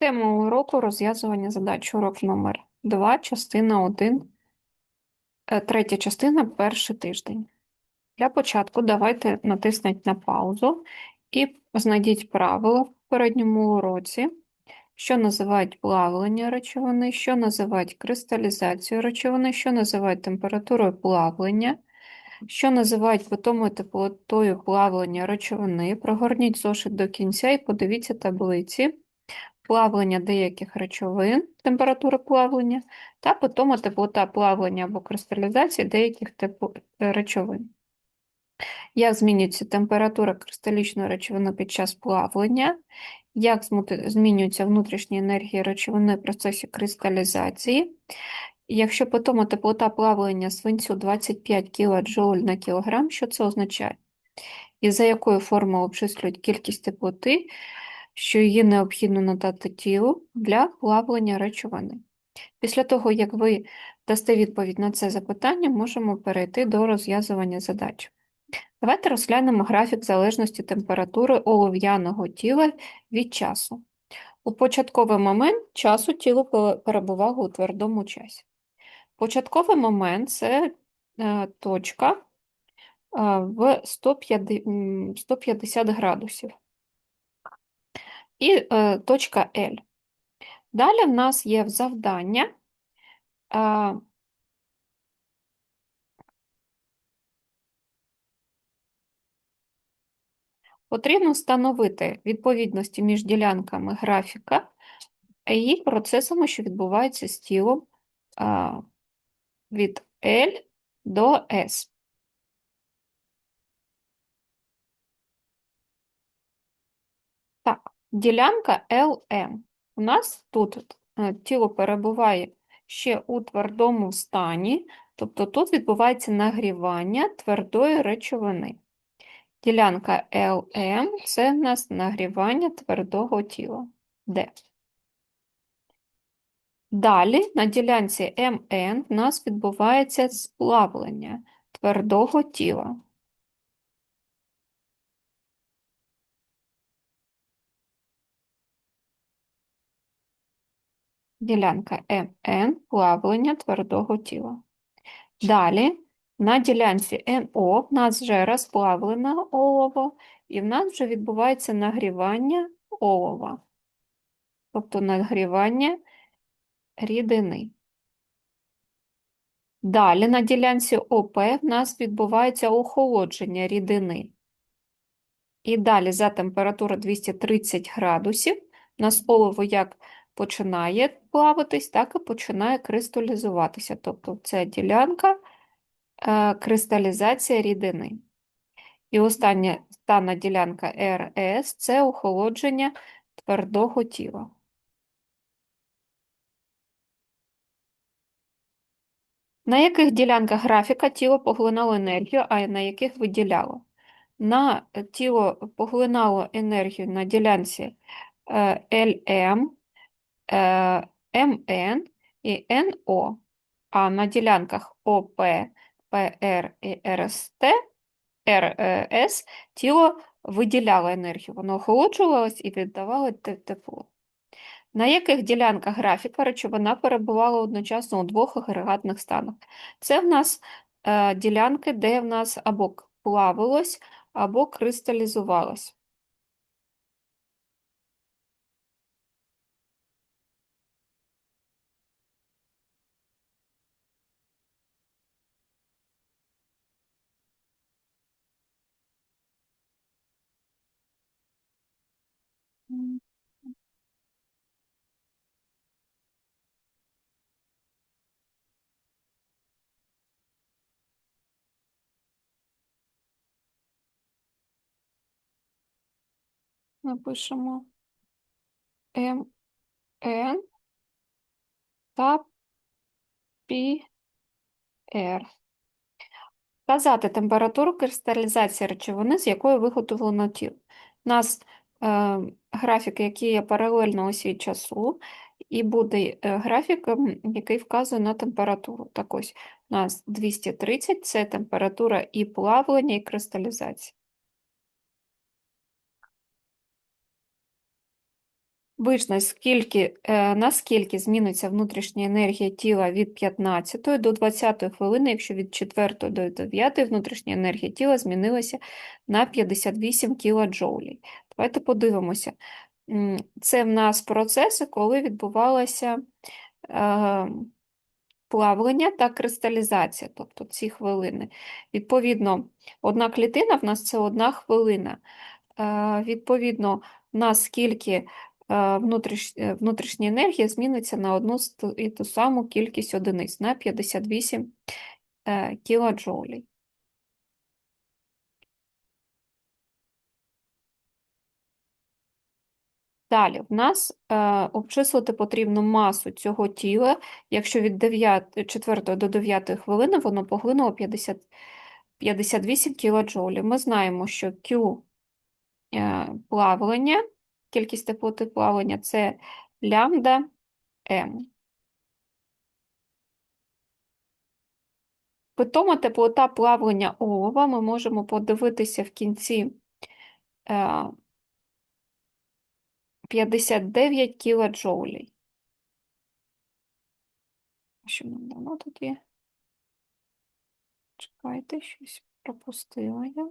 Тема уроку розв'язування задач. Урок номер 2, частина 1, е, третя частина, перший тиждень. Для початку давайте натисніть на паузу і знайдіть правила в попередньому уроці, що називають плавлення речовини, що називають кристалізацію речовини, що називають температурою плавлення, що називають питомою теплотою плавлення речовини. Прогорніть зошит до кінця і подивіться таблиці плавлення деяких речовин, температура плавлення, та питома теплота плавлення або кристалізації деяких типу речовин. Як змінюється температура кристалічної речовини під час плавлення, як змінюється внутрішня енергія речовини в процесі кристалізації. Якщо питома теплота плавлення свинцю 25 кДж на кілограм, що це означає? І за якою формулою обчислюють кількість теплоти, що її необхідно надати тілу для плавлення речовини. Після того, як ви дасте відповідь на це запитання, можемо перейти до розв'язування задач. Давайте розглянемо графік залежності температури олов'яного тіла від часу. У початковий момент часу тіло перебувало у твердому часі. Початковий момент це е, точка в 150 градусів і е, точка L. Далі в нас є завдання. Е, Потрібно встановити відповідності між ділянками графіка і процесами, що відбуваються з тілом е, від L до S. Так, Ділянка LM. У нас тут е, тіло перебуває ще у твердому стані, тобто тут відбувається нагрівання твердої речовини. Ділянка LM це в нас нагрівання твердого тіла. Д. Далі на ділянці МН в нас відбувається сплавлення твердого тіла. Ділянка МН плавлення твердого тіла. Далі на ділянці НО в нас вже розплавлене олово, і в нас вже відбувається нагрівання олова, тобто нагрівання рідини. Далі на ділянці ОП в нас відбувається охолодження рідини. І далі за температуру 230 градусів у нас олово як починає плаватись, так і починає кристалізуватися. Тобто це ділянка е, кристалізація рідини. І остання стана ділянка РС це охолодження твердого тіла. На яких ділянках графіка тіло поглинало енергію, а на яких виділяло? На тіло поглинало енергію на ділянці е, Е, МН і НО, а на ділянках ОП, ПР і РСТ, РС тіло виділяло енергію, воно охолоджувалось і віддавало тепло. На яких ділянках графіка речовина перебувала одночасно у двох агрегатних станах? Це в нас е, ділянки, де в нас або плавилось, або кристалізувалось. Напишемо МН та ПР. Вказати температуру кристалізації речовини, з якою виготовлено тіло. У нас графік, який є паралельно осі часу, і буде е, графік, який вказує на температуру. Так ось у нас 230 це температура і плавлення, і кристалізації. Визнач, скільки, е, наскільки зміниться внутрішня енергія тіла від 15 до 20 хвилини, якщо від 4 до 9 внутрішня енергія тіла змінилася на 58 кілоджоулей. Давайте подивимося. Це в нас процеси, коли відбувалося е, плавлення та кристалізація, тобто ці хвилини. Відповідно, одна клітина в нас це одна хвилина. Е, Відповідно, в нас скільки е, внутріш, внутрішня енергія зміниться на одну і ту саму кількість одиниць на 58 е, кілоджоулей. Далі, в нас е, обчислити потрібно масу цього тіла, якщо від 9, 4 до 9 хвилини воно поглинуло 50, 58 кілоджоулів. Ми знаємо, що Q е, плавлення, кількість теплоти плавлення це лямбда М. Питома теплота плавлення олова ми можемо подивитися в кінці е, 59 кілоджоулей. Що нам дано тоді? Чекайте, щось пропустила я.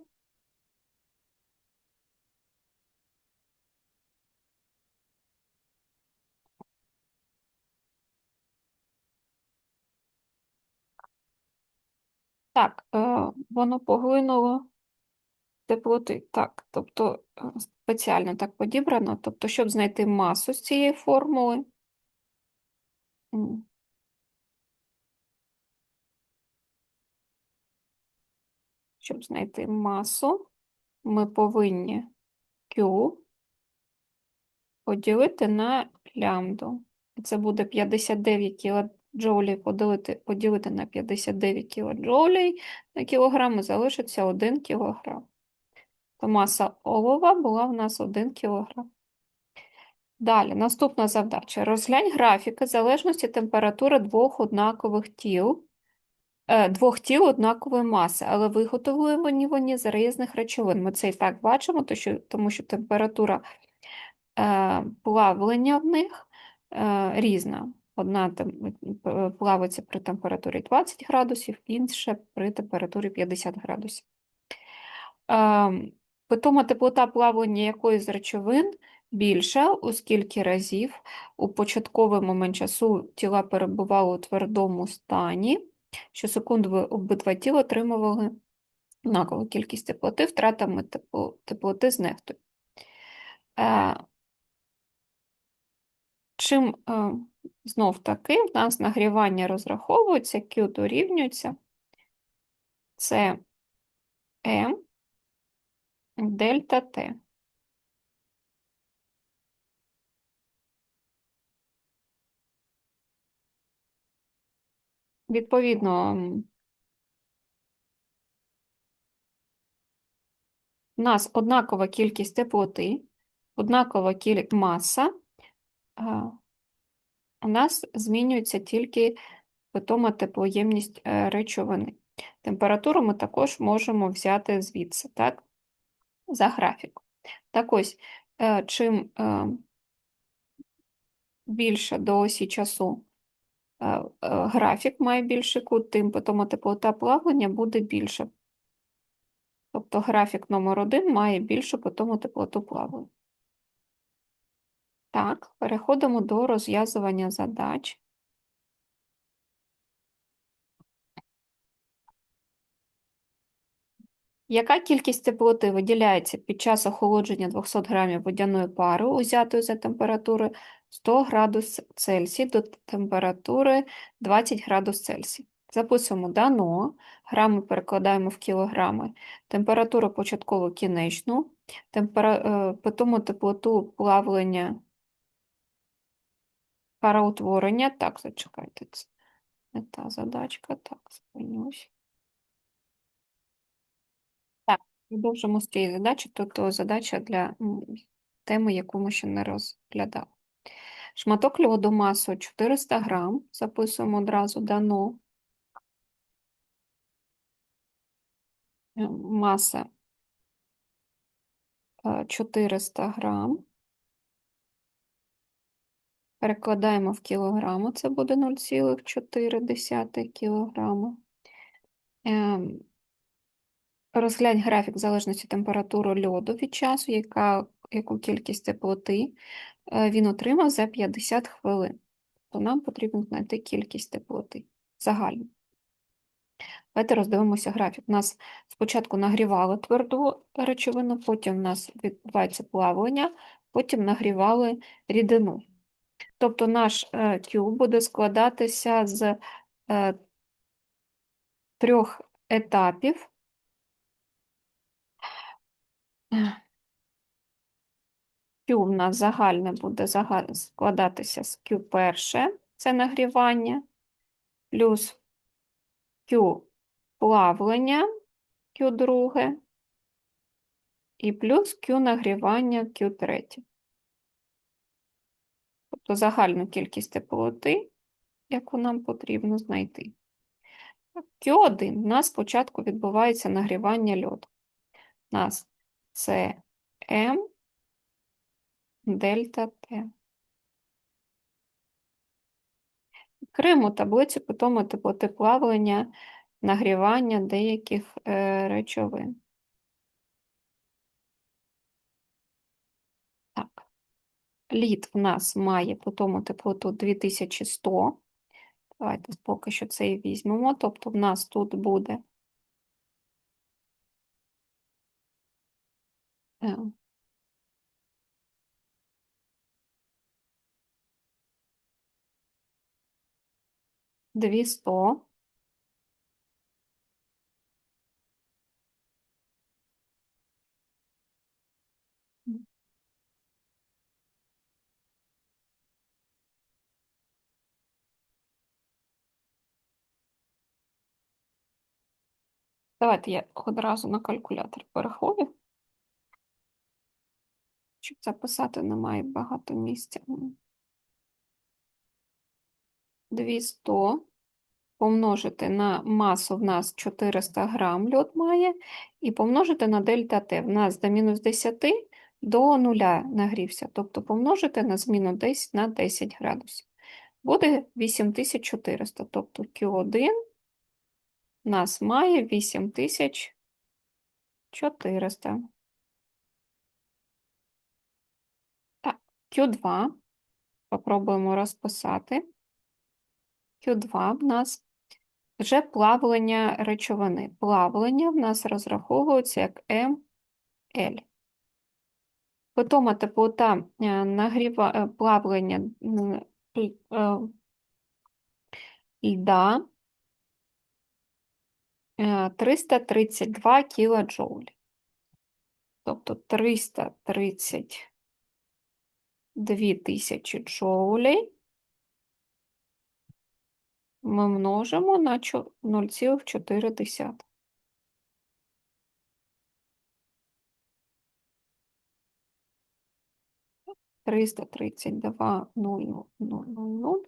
Так, е, воно поглинуло теплоти. Так, тобто е, спеціально так подібрано. Тобто, щоб знайти масу з цієї формули, щоб знайти масу, ми повинні Q поділити на лямбду. Це буде 59 кілоджоулів поділити, поділити на 59 кілоджоулей на кілограм і залишиться 1 кілограм. То маса олова була в нас 1 кілограм. Далі, наступна завдача. Розглянь графіки залежності температури двох однакових тіл, е, двох тіл однакової маси, але виготовлені вони з різних речовин. Ми це і так бачимо, тому що температура е, плавлення в них е, різна. Одна плавиться при температурі 20 градусів, інша при температурі 50 градусів. Питома теплота плавлення якої з речовин більша, у скільки разів у початковий момент часу тіла перебували у твердому стані, щосекунду ви- обидва тіла отримували однакову кількість теплоти, втратами теплоти знехтують. Е, Чим е, знов таки в нас нагрівання розраховується, Q дорівнюється, це M дельта T. Відповідно, у нас однакова кількість теплоти, однакова кількість маса, у нас змінюється тільки питома теплоємність е, речовини. Температуру ми також можемо взяти звідси, так? За графіком. Так ось, е, чим е, більше до осі часу е, графік має більший кут, тим питома теплота плавлення буде більше. Тобто графік номер 1 має більшу питому теплоту плавлення. Так, переходимо до розв'язування задач. Яка кількість теплоти виділяється під час охолодження 200 грамів водяної пари, узятої за температури 100 градус Цельсій до температури 20 градус Цельсій? Записуємо дано, грами перекладаємо в кілограми, температуру початкову кінечну, темпера... е, питому теплоту плавлення пароутворення. Так, зачекайте, це не та задачка, так, зупинюсь. Продовжимо з цієї задачі, тобто задача для теми, яку ми ще не розглядали. Шматок льоду масою 400 грам, записуємо одразу дано. Е, Маса е, 400 грам. Перекладаємо в кілограми, це буде 0,4 кілограма. Розглянь графік залежності температури льоду від часу, яка, яку кількість теплоти е, він отримав за 50 хвилин. То нам потрібно знайти кількість теплоти загальну. Давайте роздивимося графік. У нас спочатку нагрівали тверду речовину, потім у нас відбувається плавлення, потім нагрівали рідину. Тобто наш е, Q буде складатися з е, трьох етапів. Q в нас загальне буде складатися з Q перше, це нагрівання, плюс Q плавлення, Q друге, і плюс Q нагрівання, Q третє. Тобто загальну кількість теплоти, яку нам потрібно знайти. Q1 у нас спочатку відбувається нагрівання льоду. У нас це М дельта Т. Криму таблицю питомо теплоти плавлення, нагрівання деяких е, речовин. Так. Лід в нас має питому теплоту 2100. Давайте поки що це і візьмемо. Тобто в нас тут буде е, дві сто. Давайте я одразу на калькулятор переходжу. Щоб записати, немає багато місця. 200 помножити на масу в нас 400 грам льод має, і помножити на дельта Т. В нас до мінус 10 до нуля нагрівся, тобто помножити на зміну 10 на 10 градусів. Буде 8400, тобто Q1 нас має 8400. Так, Q2 попробуємо розписати. Q2 в нас вже плавлення речовини. Плавлення в нас розраховується як МЛ. Питома теплота е, нагріва е, плавлення е, льда е, 332 кілоджоулі. Тобто 332 тисячі джоулей ми множимо на чо- 0,4. 332 0, 0, 0,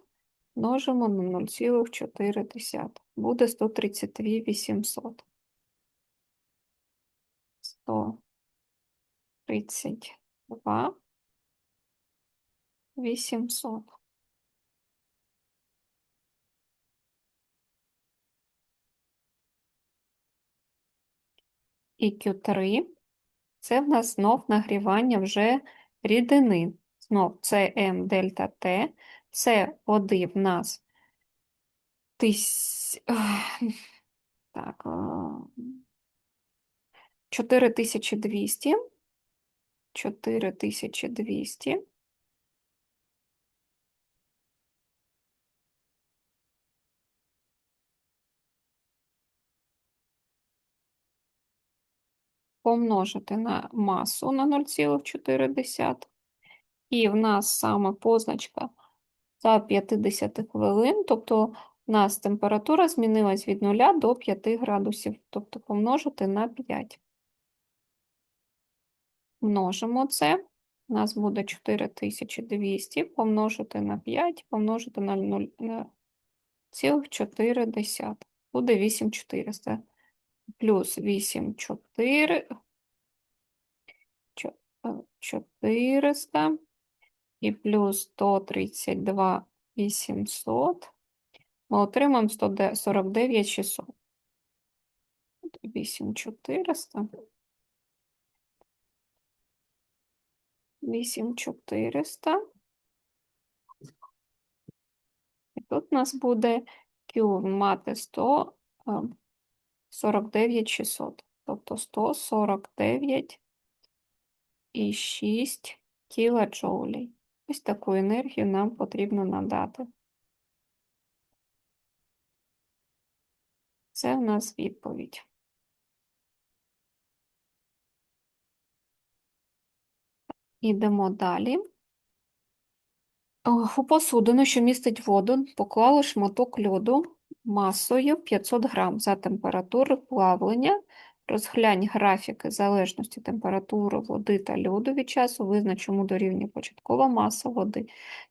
множимо на 0,4. Буде 132 800. 132 800. І Q3 це в нас знов нагрівання вже рідини. Знов М дельта Т, це води в нас тис... так, е, 4200. 4200. Помножити на масу на 0,4. І в нас саме позначка за 50 хвилин, тобто в нас температура змінилась від 0 до 5 градусів, тобто помножити на 5. Множимо це. У нас буде 4200 помножити на 5, помножити на 0,4. Буде 8400 плюс 8, 4, 400 і плюс 132 800, ми отримаємо 149 600. 8400. 8400. І тут у нас буде Q мати 100, е, 49 600. Тобто 149 і 6 кілоджоулей. Ось таку енергію нам потрібно надати. Це в нас відповідь. Ідемо далі. У посудину, що містить воду, поклали шматок льоду масою 500 грам за температури плавлення. Розглянь графіки залежності температури води та льоду від часу, визнач, чому дорівнює початкова маса води,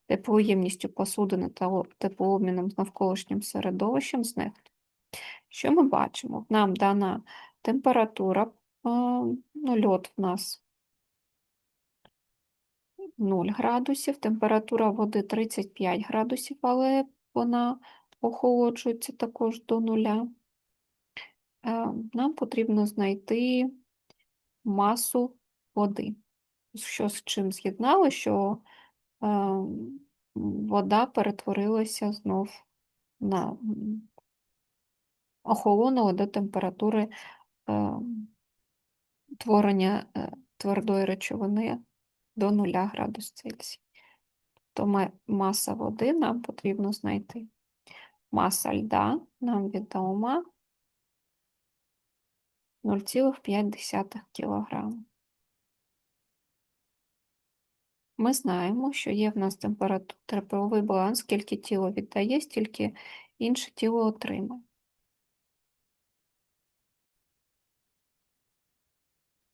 теплоємністю посудини та теплообміном з навколишнім середовищем з нехту. Що ми бачимо? Нам дана температура, ну, льод в нас 0 градусів, температура води 35 градусів, але вона охолоджується також до нуля. Е, Нам потрібно знайти масу води. Що з чим з'єднали, що е, вода перетворилася знов на охолонула до температури е, творення твердої речовини до 0 градус Цельсія. То ма- маса води нам потрібно знайти. Маса льда нам відома 0,5 кг. Ми знаємо, що є в нас температура, тепловий баланс, скільки тіло віддає, стільки інше тіло отримає.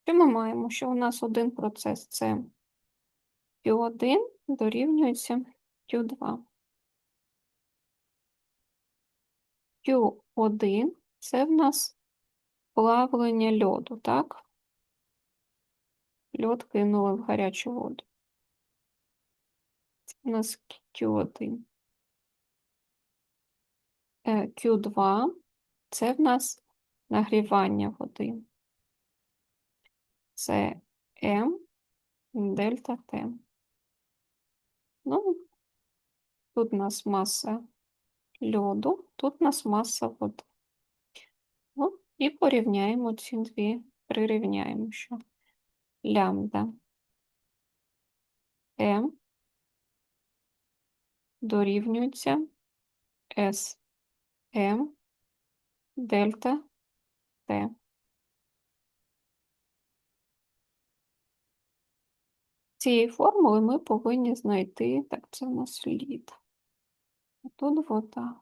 Що ми маємо? Що у нас один процес це Q1 дорівнюється Q2. Q1 це в нас плавлення льоду, так? Льод кинули в гарячу воду. Це у нас Q1. Е, Q2 це в нас нагрівання води. Це М дельта Т. Ну, тут у нас маса льоду, тут у нас маса води. Ну, і порівняємо ці дві, прирівняємо, що лямбда М дорівнюється С М дельта Т. Цієї формули ми повинні знайти, так, це у нас лід. Тут вода.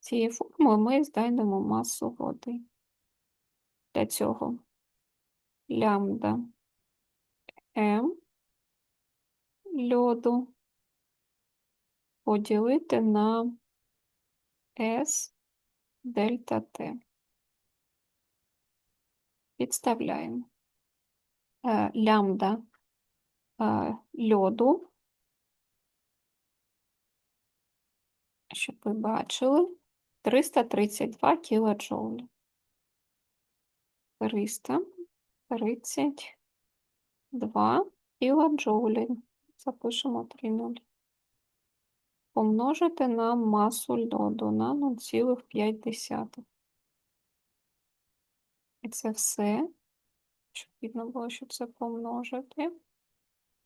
Цієї формули ми знайдемо масу води. Для цього лямбда М льоду поділити на С дельта Т. Підставляємо. Е, Лямбда е, льоду, щоб ви бачили, 332 кілоджоулі. 332 кілоджоулі. Запишемо 3,0. Помножити на масу льоду на 0,5. І це все, щоб видно було, що це помножити.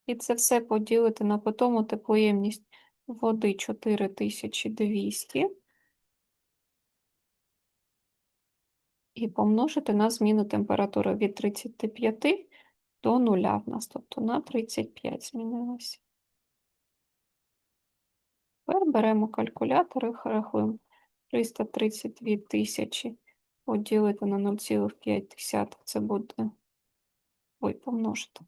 І це все поділити на питому теплоємність води 4200 і помножити на зміну температури від 35 до 0 в нас, тобто на 35 змінилося. Тепер беремо калькулятор і рахуємо 332 тисячі поділити на 0,5, це буде, ой, помножити.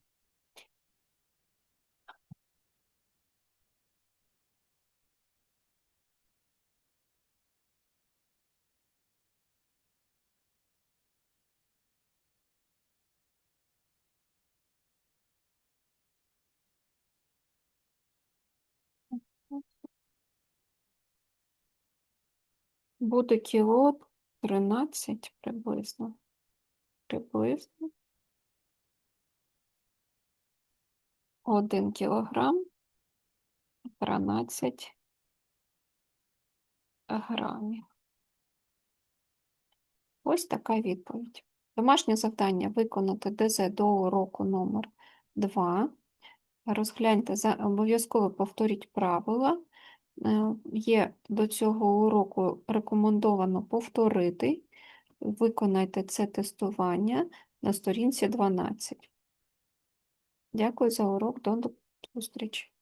Буде кіло 13 приблизно. Приблизно. 1 кілограм 13 грамів. Ось така відповідь. Домашнє завдання виконати ДЗ до уроку номер 2. Розгляньте, обов'язково повторіть правила. Е, Є до цього уроку рекомендовано повторити. Виконайте це тестування на сторінці 12. Дякую за урок. До зустрічі.